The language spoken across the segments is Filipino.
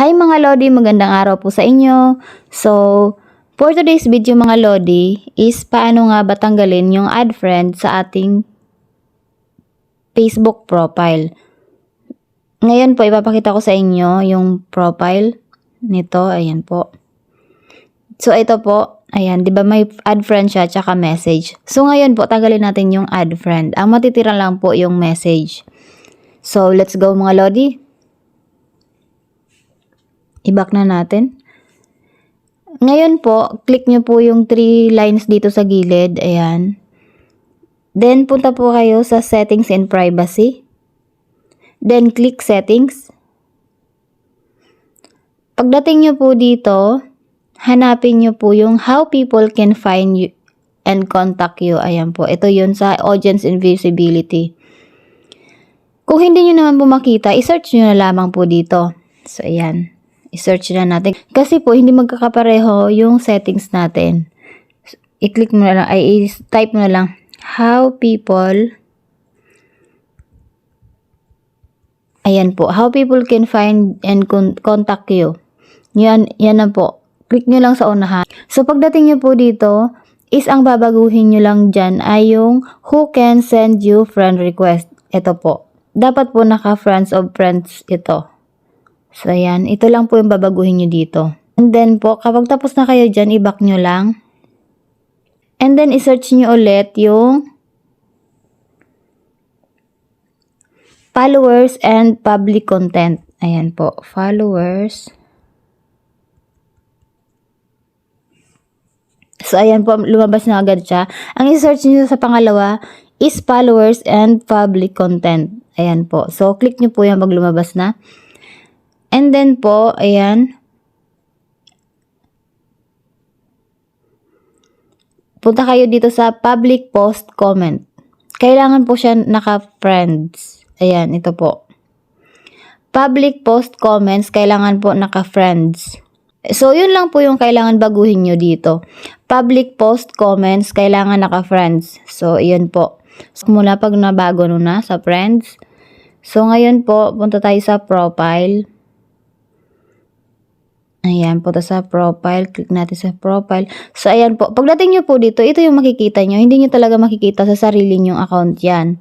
Hi mga Lodi, magandang araw po sa inyo. So, for today's video mga Lodi is paano nga ba tanggalin yung add friend sa ating Facebook profile. Ngayon po, ipapakita ko sa inyo yung profile nito. Ayan po. So, ito po. Ayan, di ba may add friend siya tsaka message. So, ngayon po, tanggalin natin yung add friend. Ang matitira lang po yung message. So, let's go mga Lodi. I-back na natin. Ngayon po, click nyo po yung three lines dito sa gilid. Ayan. Then, punta po kayo sa settings and privacy. Then, click settings. Pagdating nyo po dito, hanapin nyo po yung how people can find you and contact you. Ayan po. Ito yun sa audience invisibility. Kung hindi nyo naman po makita, isearch nyo na lamang po dito. So, ayan. I-search na natin. Kasi po, hindi magkakapareho yung settings natin. I-click mo na lang, ay i-type mo na lang, how people, ayan po, how people can find and con- contact you. Yan, yan na po. Click nyo lang sa unahan. So, pagdating nyo po dito, is ang babaguhin nyo lang dyan ay yung who can send you friend request. Ito po. Dapat po naka friends of friends ito. So, ayan. Ito lang po yung babaguhin nyo dito. And then po, kapag tapos na kayo dyan, i-back nyo lang. And then, i-search nyo ulit yung followers and public content. Ayan po. Followers. So, ayan po, lumabas na agad siya. Ang i-search nyo sa pangalawa is followers and public content. Ayan po. So, click nyo po yan pag lumabas na. And then po, ayan. Punta kayo dito sa public post comment. Kailangan po siya naka-friends. Ayan, ito po. Public post comments, kailangan po naka-friends. So, yun lang po yung kailangan baguhin nyo dito. Public post comments, kailangan naka-friends. So, yun po. So, mula pag nabago no na sa friends. So, ngayon po, punta tayo sa profile. Ayan, punta sa profile. Click natin sa profile. So, ayan po. Pagdating nyo po dito, ito yung makikita nyo. Hindi nyo talaga makikita sa sarili nyong account yan.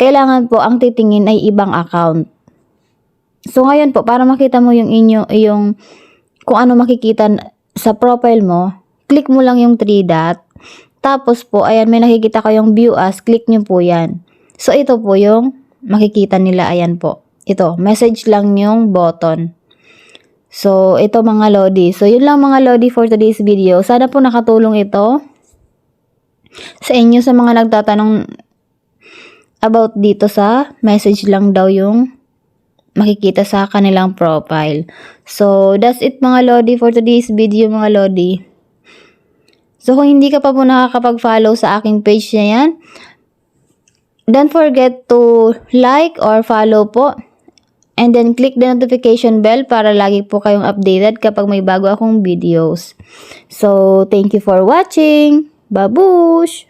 Kailangan po, ang titingin ay ibang account. So, ngayon po, para makita mo yung inyo, yung kung ano makikita sa profile mo, click mo lang yung 3 dot. Tapos po, ayan, may nakikita kayong view as, click nyo po yan. So, ito po yung makikita nila, ayan po. Ito, message lang yung button. So, ito mga Lodi. So, yun lang mga Lodi for today's video. Sana po nakatulong ito sa inyo sa mga nagtatanong about dito sa message lang daw yung makikita sa kanilang profile. So, that's it mga Lodi for today's video mga Lodi. So, kung hindi ka pa po nakakapag-follow sa aking page na yan, don't forget to like or follow po. And then, click the notification bell para lagi po kayong updated kapag may bago akong videos. So, thank you for watching. Babush!